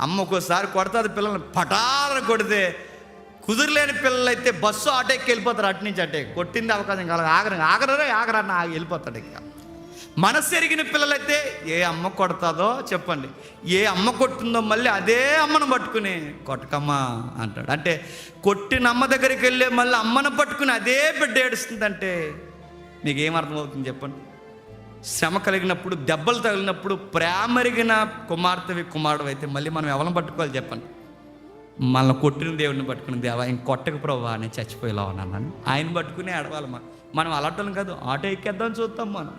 అమ్మ ఒక్కోసారి కొడతాది పిల్లల్ని పటాలను కొడితే కుదురులేని పిల్లలు అయితే బస్సు ఆటో వెళ్ళిపోతారు అటు నుంచి అటే. కొట్టింది అవకాశం కాదు ఆగరు ఆగరే ఆగరన్న ఆగి వెళ్ళిపోతాడు ఇక. మనసు ఎరిగిన పిల్లలైతే ఏ అమ్మ కొడతాదో చెప్పండి. ఏ అమ్మ కొట్టిందో మళ్ళీ అదే అమ్మను పట్టుకుని కొట్టకమ్మా అంటాడు. అంటే కొట్టిన అమ్మ దగ్గరికి వెళ్ళే మళ్ళీ అమ్మను పట్టుకుని అదే బిడ్డ ఏడుస్తుందంటే మీకు అర్థమవుతుంది చెప్పండి. శ్రమ కలిగినప్పుడు దెబ్బలు తగిలినప్పుడు ప్రేమరిగిన కుమార్తెవి కుమారుడు అయితే మళ్ళీ మనం ఎవరిని పట్టుకోవాలి చెప్పండి? మనల్ని కొట్టిన దేవుడిని పట్టుకుని దేవా ఇంక కొట్టక ప్రభా అని చచ్చిపోయేలా ఉన్నాను ఆయన పట్టుకుని ఆడవాలి మనం. మనం అలాంటి కాదు. ఆటో ఎక్కేద్దాం చూస్తాం మనం.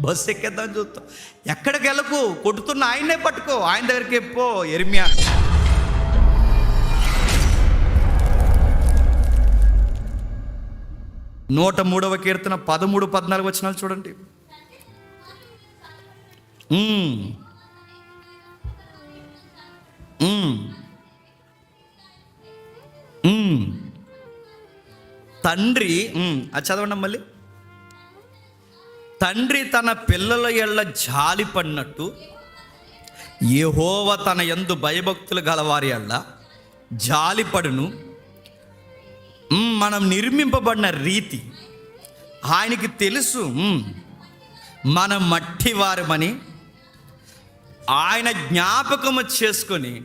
బస్సు ఎక్కేద్దాం చూస్తాం. ఎక్కడికి వెళ్ళకు? కొట్టుతున్న ఆయన్నే పట్టుకో. ఆయన దగ్గరికి ఎప్పో ఎరిమియా. నూట మూడవ కీర్తన పదమూడు పద్నాలుగు వచ్చినాలు చూడండి. తండ్రి. అది చదవండి మళ్ళీ. తండ్రి తన పిల్లల ఎళ్ళ జాలి పడినట్టు యెహోవ తన యందు భయభక్తులు గలవారి ఎళ్ళ జాలిపడును మనం నిర్మింపబడిన రీతి ఆయనకి తెలుసు. మనం మట్టి వారమని ఆయన జ్ఞాపకము చేసుకొని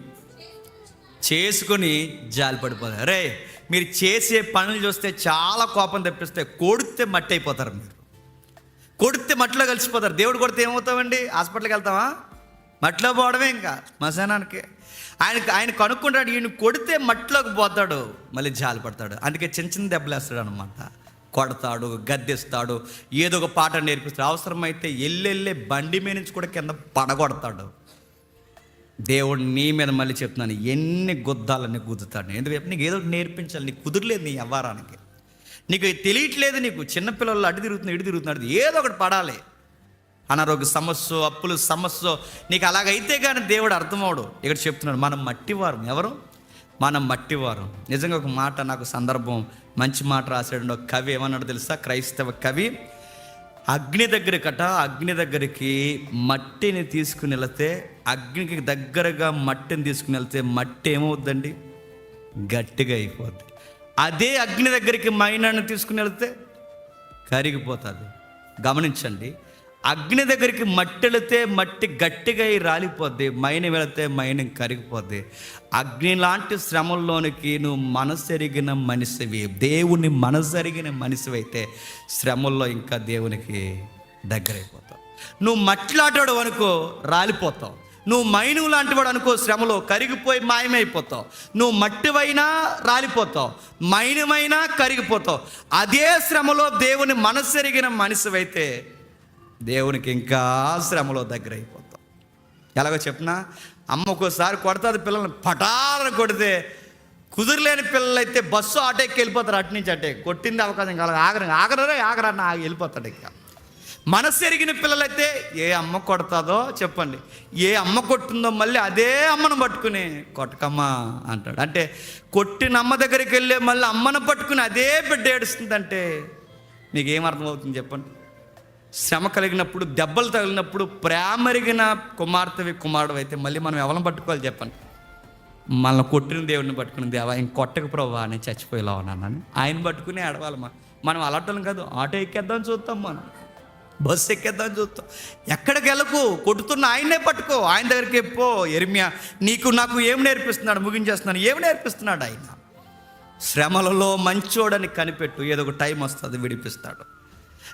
చేసుకొని జాలి పడిపోతారు రే మీరు చేసే పనులు చూస్తే చాలా కోపం తెప్పిస్తే కొడితే మట్టి అయిపోతారు మీరు. కొడితే మట్టిలో కలిసిపోతారు. దేవుడు కొడితే ఏమవుతామండి? హాస్పిటల్కి వెళ్తామా? మట్టిలో పోవడమే ఇంకా మశానానికి. ఆయన ఆయన కనుక్కుంటాడు ఈయన కొడితే మట్టిలోకి పోతాడు మళ్ళీ జాలి పడతాడు అందుకే చిన్న చిన్న దెబ్బలేస్తాడు అనమాట కొడతాడు గద్దెస్తాడు ఏదో ఒక పాట నేర్పిస్తాడు. అవసరమైతే ఎల్లెళ్ళే బండి మీద నుంచి కూడా కింద పడగొడతాడు. దేవుడు నీ మీద మళ్ళీ చెప్తున్నాను ఎన్ని గుద్దాలని గుద్దుతాడు. ఎందుకంటే నీకు ఏదో ఒకటి నేర్పించాలి నీకు కుదరలేదు నీ వ్యవహారానికి. నీకు తెలియట్లేదు నీకు చిన్నపిల్లలు అటు తిరుగుతున్నా ఇటు తిరుగుతున్నాడు ఏదో ఒకటి పడాలి. అనారోగ్య సమస్య అప్పులు సమస్య నీకు అలాగైతే కానీ దేవుడు అర్థమవడు. ఇక్కడ చెప్తున్నాడు మనం మట్టివారం ఎవరు? మనం మట్టివారు. నిజంగా ఒక మాట నాకు సందర్భం మంచి మాట రాశాడు ఒక కవి ఏమన్నాడు తెలుసా? క్రైస్తవ కవి. అగ్ని దగ్గరకట అగ్ని దగ్గరికి మట్టిని తీసుకుని వెళితే అగ్నికి దగ్గరగా మట్టిని తీసుకుని వెళ్తే మట్టి ఏమవుద్దండి? గట్టిగా అయిపోద్ది. అదే అగ్ని దగ్గరికి మైనాన్ని తీసుకుని వెళితే కరిగిపోతుంది. గమనించండి అగ్ని దగ్గరికి మట్టి వెళితే మట్టి గట్టిగా రాలిపోద్ది మైన వెళితే మైనం కరిగిపోద్ది. అగ్ని లాంటి శ్రమల్లోనికి నువ్వు మనసెరిగిన మనిషివి. దేవుని మనసెరిగిన మనిషివైతే శ్రమల్లో ఇంకా దేవునికి దగ్గరైపోతావు. నువ్వు మట్లాడాడు అనుకో రాలిపోతావు. నువ్వు మైనువు లాంటి వాడు అనుకో శ్రమలో కరిగిపోయి మాయమైపోతావు. నువ్వు మట్టివైనా రాలిపోతావు మైనమైనా కరిగిపోతావు. అదే శ్రమలో దేవుని మనసెరిగిన మనిషివైతే దేవునికి ఇంకా శ్రమలో దగ్గర అయిపోతాం ఎలాగో చెప్పినా? అమ్మ ఒక్కోసారి కొడతాది పిల్లల్ని పటాలను కొడితే కుదురులేని పిల్లలు అయితే బస్సు ఆటో వెళ్ళిపోతారు అటు నుంచి అటే. కొట్టింది అవకాశం కాదు ఆగరం ఆగరే ఆగరన్న ఆగి వెళ్ళిపోతాడు ఇక. మనసు ఎరిగిన పిల్లలైతే ఏ అమ్మ కొడతాదో చెప్పండి. ఏ అమ్మ కొట్టిందో మళ్ళీ అదే అమ్మను పట్టుకుని కొట్టకమ్మా అంటాడు. అంటే కొట్టిన అమ్మ దగ్గరికి వెళ్ళే మళ్ళీ అమ్మను పట్టుకుని అదే బిడ్డ ఏడుస్తుందంటే మీకు ఏం అర్థమవుతుంది చెప్పండి? శ్రమ కలిగినప్పుడు దెబ్బలు తగిలినప్పుడు ప్రేమరిగిన కుమార్తెవి కుమారుడు అయితే మళ్ళీ మనం ఎవరిని పట్టుకోవాలి చెప్పండి? మనల్ని కొట్టిన దేవుడిని పట్టుకుని దేవా ఇంక కొట్టక ప్రభా అని చచ్చిపోయేలా ఉన్నానని ఆయన పట్టుకుని ఆడవాలి మనం మనం కాదు. ఆటో ఎక్కేద్దాం చూస్తాం మనం. బస్సు ఎక్కేద్దాం చూస్తాం. ఎక్కడికి వెళ్ళకు? కొట్టుతున్న ఆయన్నే పట్టుకో. ఆయన దగ్గరికి ఎప్పో ఎరిమియా నీకు నాకు ఏం నేర్పిస్తున్నాడు? ముగించేస్తున్నాను ఏం నేర్పిస్తున్నాడు ఆయన? శ్రమలలో మంచోడని కనిపెట్టు. ఏదో ఒక టైం వస్తుంది విడిపిస్తాడు.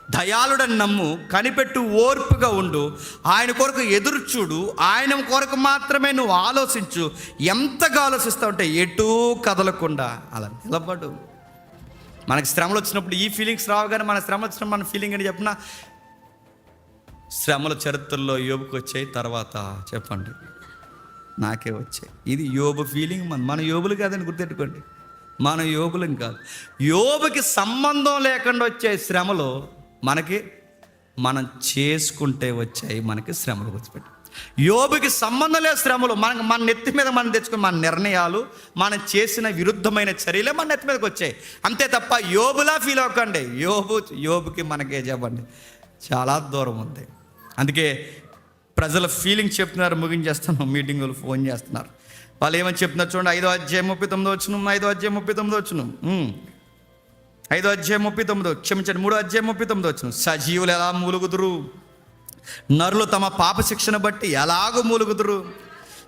దయాళుడని నమ్ము కనిపెట్టు ఓర్పుగా ఉండు. ఆయన కొరకు ఎదురు చూడు. ఆయన కొరకు మాత్రమే నువ్వు ఆలోచించు. ఎంతగా ఆలోచిస్తావు అంటే ఎటూ కదలకుండా. అలా నిలబడు. మనకి శ్రమలు వచ్చినప్పుడు ఈ ఫీలింగ్స్ రావు కానీ మన శ్రమ వచ్చినప్పుడు మన ఫీలింగ్ అని చెప్పిన? శ్రమల చరిత్రలో యోబుకు వచ్చాయి తర్వాత చెప్పండి. నాకే వచ్చాయి. ఇది యోబు ఫీలింగ్ మన మన యోబులు కాదని గుర్తెట్టుకోండి మన యోగులం కాదు. యోబుకి సంబంధం లేకుండా వచ్చే శ్రమలు మనకి మనం చేసుకుంటే వచ్చాయి మనకి శ్రమలు వచ్చిపెట్టి యోబుకి సంబంధం లేదు శ్రమలు మనకు మన నెత్తి మీద మనం తెచ్చుకున్న మన నిర్ణయాలు మనం చేసిన విరుద్ధమైన చర్యలే మన నెత్తి మీదకి వచ్చాయి. అంతే తప్ప యోబులా ఫీల్ అవ్వకండి. యోబు యోబుకి మనకే చెప్పండి చాలా దూరం ఉంది. అందుకే ప్రజల ఫీలింగ్ చెప్తున్నారు ముగించేస్తున్నాం మీటింగులు ఫోన్ చేస్తున్నారు. వాళ్ళు ఏమని చెప్తున్నారు చూడండి ఐదో అధ్యాయం ముప్పై తొమ్మిది వచ్చును ఐదో అధ్యాయం ముప్పై తొమ్మిది వచ్చును ఐదో అధ్యాయం ముప్పై తొమ్మిదో క్షమించండి మూడో అధ్యాయం ముప్పై తొమ్మిదో వచ్చిన సజీవులు ఎలా మూలుగుదురు? నరులు తమ పాప శిక్షణ బట్టి ఎలాగో మూలుగుదురు?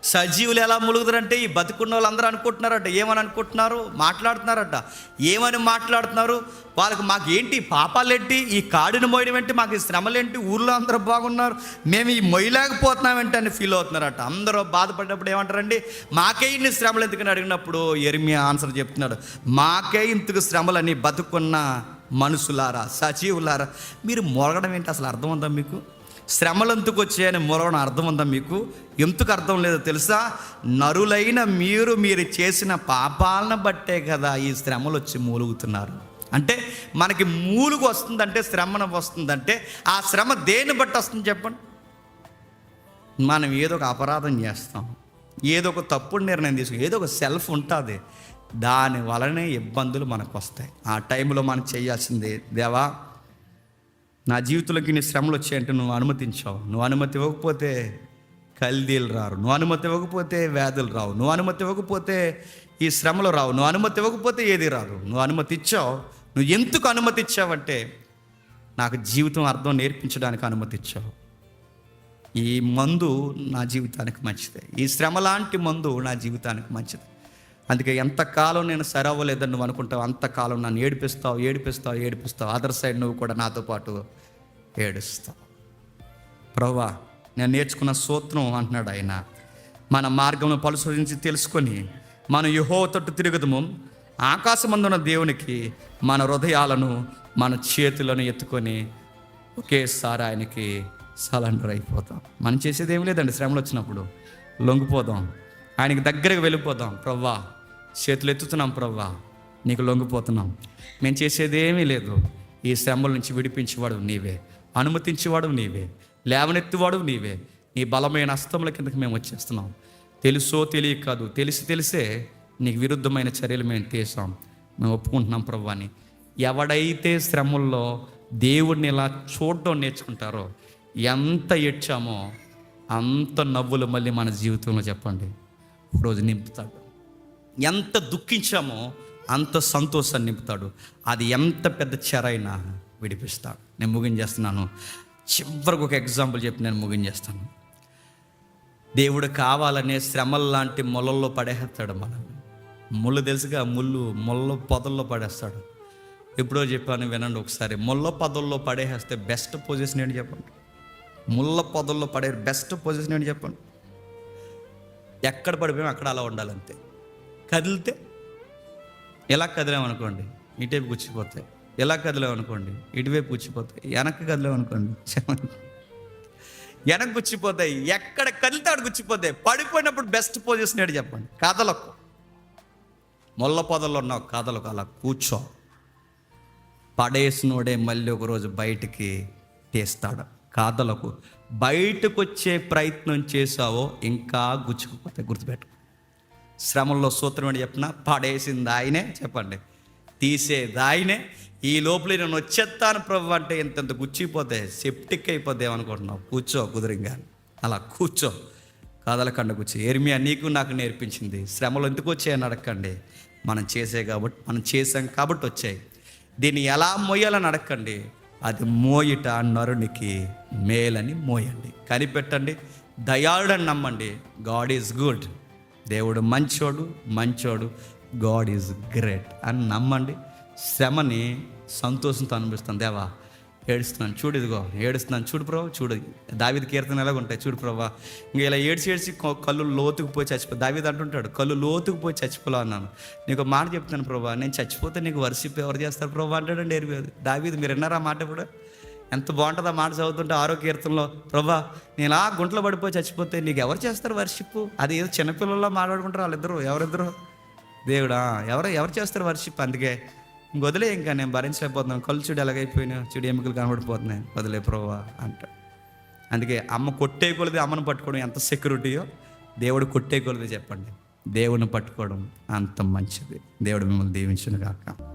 సజీవులు ఎలా ములుగుతారంటే ఈ బతుకున్న వాళ్ళందరూ అనుకుంటున్నారట. ఏమని అనుకుంటున్నారు? మాట్లాడుతున్నారట. ఏమని మాట్లాడుతున్నారు? వాళ్ళకి మాకు ఏంటి పాపాలేంటి? ఈ కాడిని మోయడం ఏంటి? మాకు ఈ శ్రమలేంటి? ఊర్లో అందరూ బాగున్నారు. మేము ఈ మొయ్యలేకపోతున్నామేంటి అని ఫీల్ అవుతున్నారట. అందరూ బాధపడినప్పుడు ఏమంటారండి? మాకే ఇన్ని శ్రమలు ఎందుకని అడిగినప్పుడు ఎరిమి ఆన్సర్ చెప్తున్నాడు. మాకే ఇంతకు శ్రమలని బతుకున్న మనుషులారా సజీవులారా మీరు మొరగడం ఏంటి? అసలు అర్థం ఉందా మీకు? శ్రమలు ఎందుకు వచ్చాయని మొరవడం అర్థం ఉందా మీకు? ఎందుకు అర్థం లేదో తెలుసా? నరులైన మీరు మీరు చేసిన పాపాలను బట్టే కదా ఈ శ్రమలు వచ్చి మూలుగుతున్నారు. అంటే మనకి మూలుగు వస్తుందంటే శ్రమను వస్తుందంటే ఆ శ్రమ దేన్ని బట్టి వస్తుంది చెప్పండి? మనం ఏదో ఒక అపరాధం చేస్తాం. ఏదో ఒక తప్పుడు నిర్ణయం తీసుకుని ఏదో ఒక సెల్ఫ్ ఉంటుంది. దాని వలనే ఇబ్బందులు మనకు వస్తాయి ఆ టైంలో మనం చేయాల్సిందే దేవా నా జీవితంలోకి నీ శ్రమలు వచ్చాయంటే నువ్వు అనుమతించావు. నువ్వు అనుమతి ఇవ్వకపోతే కల్దీలు రారు నువ్వు అనుమతి ఇవ్వకపోతే వ్యాధులు రావు. నువ్వు అనుమతి ఇవ్వకపోతే ఈ శ్రమలు రావు. నువ్వు అనుమతి ఇవ్వకపోతే ఏది రాదు. నువ్వు అనుమతి ఇచ్చావు. నువ్వు ఎందుకు అనుమతి ఇచ్చావంటే నాకు జీవితం అర్థం నేర్పించడానికి అనుమతి ఇచ్చావు. ఈ మందు నా జీవితానికి మంచిదే. ఈ శ్రమ లాంటి మందు నా జీవితానికి మంచిది. అందుకే ఎంతకాలం నేను సరవ్వలేదని నువ్వు అనుకుంటావు అంతకాలం నన్ను ఏడిపిస్తావు ఏడిపిస్తావు ఏడిపిస్తావు. అదర్ సైడ్ నువ్వు కూడా నాతో పాటు ఏడుస్తావు. ప్రవ్వా నేను నేర్చుకున్న సూత్రం అంటున్నాడు ఆయన. మన మార్గంలో పరిశోధించి తెలుసుకొని మన యుహో తట్టు తిరుగుదము ఆకాశమందున్న దేవునికి మన హృదయాలను మన చేతులను ఎత్తుకొని ఒకేసారి ఆయనకి సలండర్ అయిపోతాం. మనం చేసేది ఏం లేదండి శ్రమలు వచ్చినప్పుడు. లొంగిపోదాం. ఆయనకి దగ్గరకు వెళ్ళిపోదాం. ప్రవ్వా చేతులు ఎత్తుతున్నాం ప్రవ్వా నీకు లొంగిపోతున్నాం. మేము చేసేదేమీ లేదు. ఈ శ్రమల నుంచి విడిపించేవాడు నీవే అనుమతించేవాడు నీవే లేవనెత్తువాడు నీవే. నీ బలమైన అస్తముల కిందకి మేము వచ్చేస్తున్నాం. తెలుసో తెలియ కాదు తెలిసి తెలిసే నీకు విరుద్ధమైన చర్యలు మేము తీసాం. మేము ఒప్పుకుంటున్నాం ప్రవ్వాని. ఎవడైతే శ్రమల్లో దేవుడిని ఇలా చూడడం నేర్చుకుంటారో ఎంత ఏడ్చామో అంత నవ్వులు మళ్ళీ మన జీవితంలో చెప్పండి. ఒకరోజు నింపుతాడు. ఎంత దుఃఖించామో అంత సంతోషాన్ని నింపుతాడు. అది ఎంత పెద్ద చెరైనా విడిపిస్తాడు. నేను ముగించేస్తున్నాను చివరికి ఒక ఎగ్జాంపుల్ చెప్పి నేను ముగించేస్తాను దేవుడు కావాలనే శ్రమల లాంటి మొలల్లో పడేస్తాడు మనం ముళ్ళు తెలుసుగా ముళ్ళు ముళ్ళ పొదల్లో పడేస్తాడు. ఎప్పుడో చెప్పాను వినండి ఒకసారి. ముళ్ళ పొదల్లో పడేస్తే బెస్ట్ పొజిషన్ ఏంటి చెప్పండి? ముళ్ళ పొదల్లో పడే బెస్ట్ పొజిషన్ ఏంటి చెప్పండి? ఎక్కడ పడిపోయాం అక్కడ అలా ఉండాలంతే. కదిలితే ఎలా కదిలామనుకోండి ఇటువైపు గుచ్చిపోతాయి. ఎలా కదిలామనుకోండి ఇటువైపు గుచ్చిపోతాయి. వెనక్కి కదిలామనుకోండి వెనక్కి గుచ్చిపోతాయి. ఎక్కడ కదిలితే అక్కడ గుచ్చిపోతాయి. పడిపోయినప్పుడు బెస్ట్ పొజిషన్ ఏంటి చెప్పండి. కథలకు మొల్ల పొదల్లో ఉన్నావు కథలకు అలా కూర్చో. పడేసినోడే మళ్ళీ ఒకరోజు బయటికి తీస్తాడు. కాదలకు. బయటకు వచ్చే ప్రయత్నం చేసావో ఇంకా గుచ్చుకుపోతే గుర్తుపెట్టు శ్రమంలో సూత్రం అని చెప్పిన పడేసింది ఆయనే చెప్పండి. తీసేది ఆయనే. ఈ లోపల నేను వచ్చేస్తాను ప్రభు అంటే ఇంతంత గుచ్చిపోతే సెప్టిక్ అయిపోతే ఏమనుకుంటున్నావు? కూర్చో కుదిరింగా అలా కూర్చో. కదలకండ కూర్చో ఏర్మియా నీకు నాకు నేర్పించింది. శ్రమలు ఎందుకు వచ్చాయని అడగండి మనం చేసే కాబట్టి మనం చేసాం కాబట్టి వచ్చాయి. దీన్ని ఎలా మొయ్యాలని అడగండి అది మోయిట నరునికి మేలని మోయండి. కనిపెట్టండి. దయాళుడని నమ్మండి. గాడ్ ఈజ్ గుడ్ దేవుడు మంచోడు మంచోడు. గాడ్ ఈజ్ గ్రేట్ అని నమ్మండి. శ్రమని సంతోషంతో అనిపిస్తుంది దేవా ఏడుస్తున్నాను. చూడు ఇదిగో ఏడుస్తున్నాను. చూడు ప్రభు చూడు. దావిది కీర్తన ఎలాగ ఉంటాయి. చూడు ప్రభా. ఇంకా ఇలా ఏడ్చి ఏడ్చి కళ్ళు లోతుకు పోయి చచ్చిపో దావిది అంటుంటాడు కళ్ళు లోతుకు పోయి చచ్చిపోలా అన్నాను. నీకు మాట చెప్తాను ప్రభా నేను చచ్చిపోతే నీకు వర్షిప్ ఎవరు చేస్తారు ప్రభా? అంటాడండి ఏరిపోయేది దావిది మీరు విన్నారా మాట ఇప్పుడు? ఎంత బాగుంటుంది ఆ మాట చదువుతుంటే ఆరో కీర్తనలో ప్రభా నేను ఆ గుంటలో పడిపోయి చచ్చిపోతే నీకు ఎవరు చేస్తారు వర్షిప్? అది ఏదో చిన్నపిల్లల్లో మాట్లాడుకుంటారు వాళ్ళిద్దరు ఎవరిద్దరు? దేవుడా ఎవరు ఎవరు చేస్తారు వర్షిప్ అందుకే? ఇంక వదిలే ఇంకా నేను భరించలేకపోతున్నాను. కళ్ళు చూడు ఎలాగైపోయినా చూడు ఎముకలు కనబడిపోతున్నాయి. వదిలే ప్రోవా అంటాడు అందుకే అమ్మ కొట్టే కొలది అమ్మను పట్టుకోవడం ఎంత సెక్యూరిటీయో దేవుడు కొట్టే కొలది చెప్పండి. దేవుని పట్టుకోవడం అంత మంచిది. దేవుడు మిమ్మల్ని దీవించును కాక